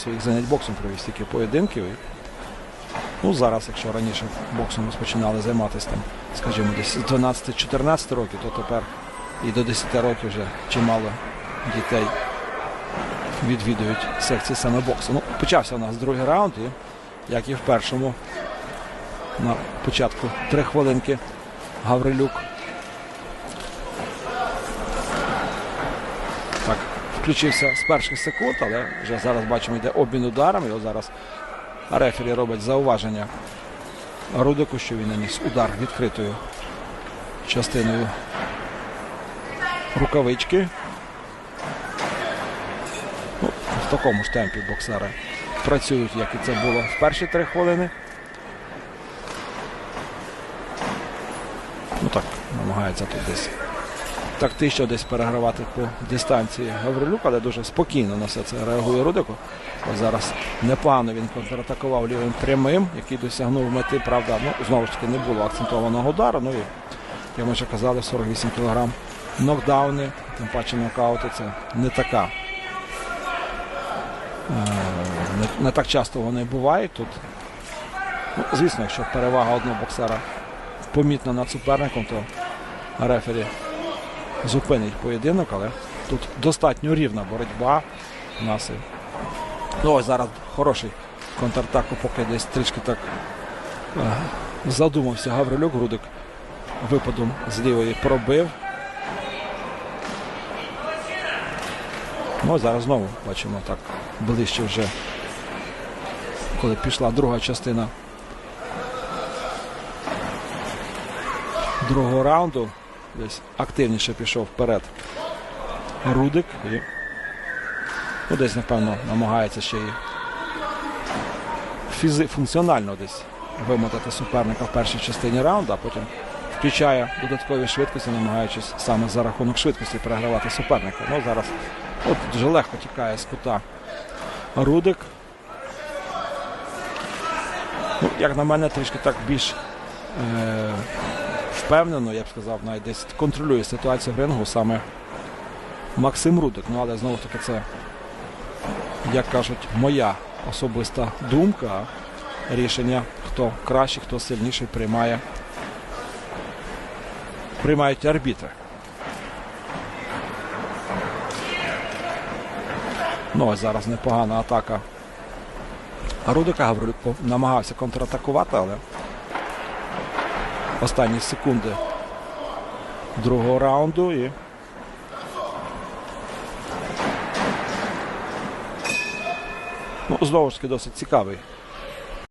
своїх занять боксом провів стільки поєдинків. І, ну, зараз, якщо раніше боксом розпочинали займатися там, скажімо, десь з 12-14 років, то тепер і до 10 років вже чимало дітей відвідують секції саме боксу. Ну, почався у нас другий раунд, і як і в першому, на початку три хвилинки Гаврилюк. Так, включився з перших секунд, але вже зараз бачимо, йде обмін ударами. От зараз рефері робить зауваження Рудику, що він наніс удар відкритою частиною рукавички. Ну, в такому ж темпі боксери працюють, як і це було в перші три хвилини. Ну так, намагається тут десь тактично десь перегравати по дистанції Гаврилюк, але дуже спокійно на все це реагує Рудико. Зараз непогано він контратакував лівим прямим, який досягнув мети. Правда, ну знову ж таки не було акцентованого удару. Ну і як ми вже казали, 48 кг нокдауни, тим паче нокаути це не така. е, Не, не так часто вони бувають тут. Ну, звісно, якщо перевага одного боксера помітна над суперником, то рефері зупинить поєдинок, але тут достатньо рівна боротьба. У нас. Ну, ось зараз хороший контратак, поки десь трішки так е, задумався Гаврилюк, Грудик випадом з лівої пробив. Ну, зараз знову бачимо так ближче вже, коли пішла друга частина другого раунду. Десь активніше пішов вперед Рудик. І, ну, десь, напевно, намагається ще і фізи, функціонально десь вимотати суперника в першій частині раунду, а потім включає додаткові швидкості, намагаючись саме за рахунок швидкості перегравати суперника. Ну, зараз от дуже легко тікає з кута Рудик. Ну, як на мене, трішки так більш е, впевнено, я б сказав, навіть десь контролює ситуацію в рингу саме Максим Рудик. Ну, але знову ж таки, це, як кажуть, моя особиста думка. Рішення, хто краще, хто сильніший, приймає. Приймають арбітри. Ну, ось зараз непогана атака. Рудика Гаврилюк намагався контратакувати, але останні секунди другого раунду і. Ну, знову ж таки, досить цікавий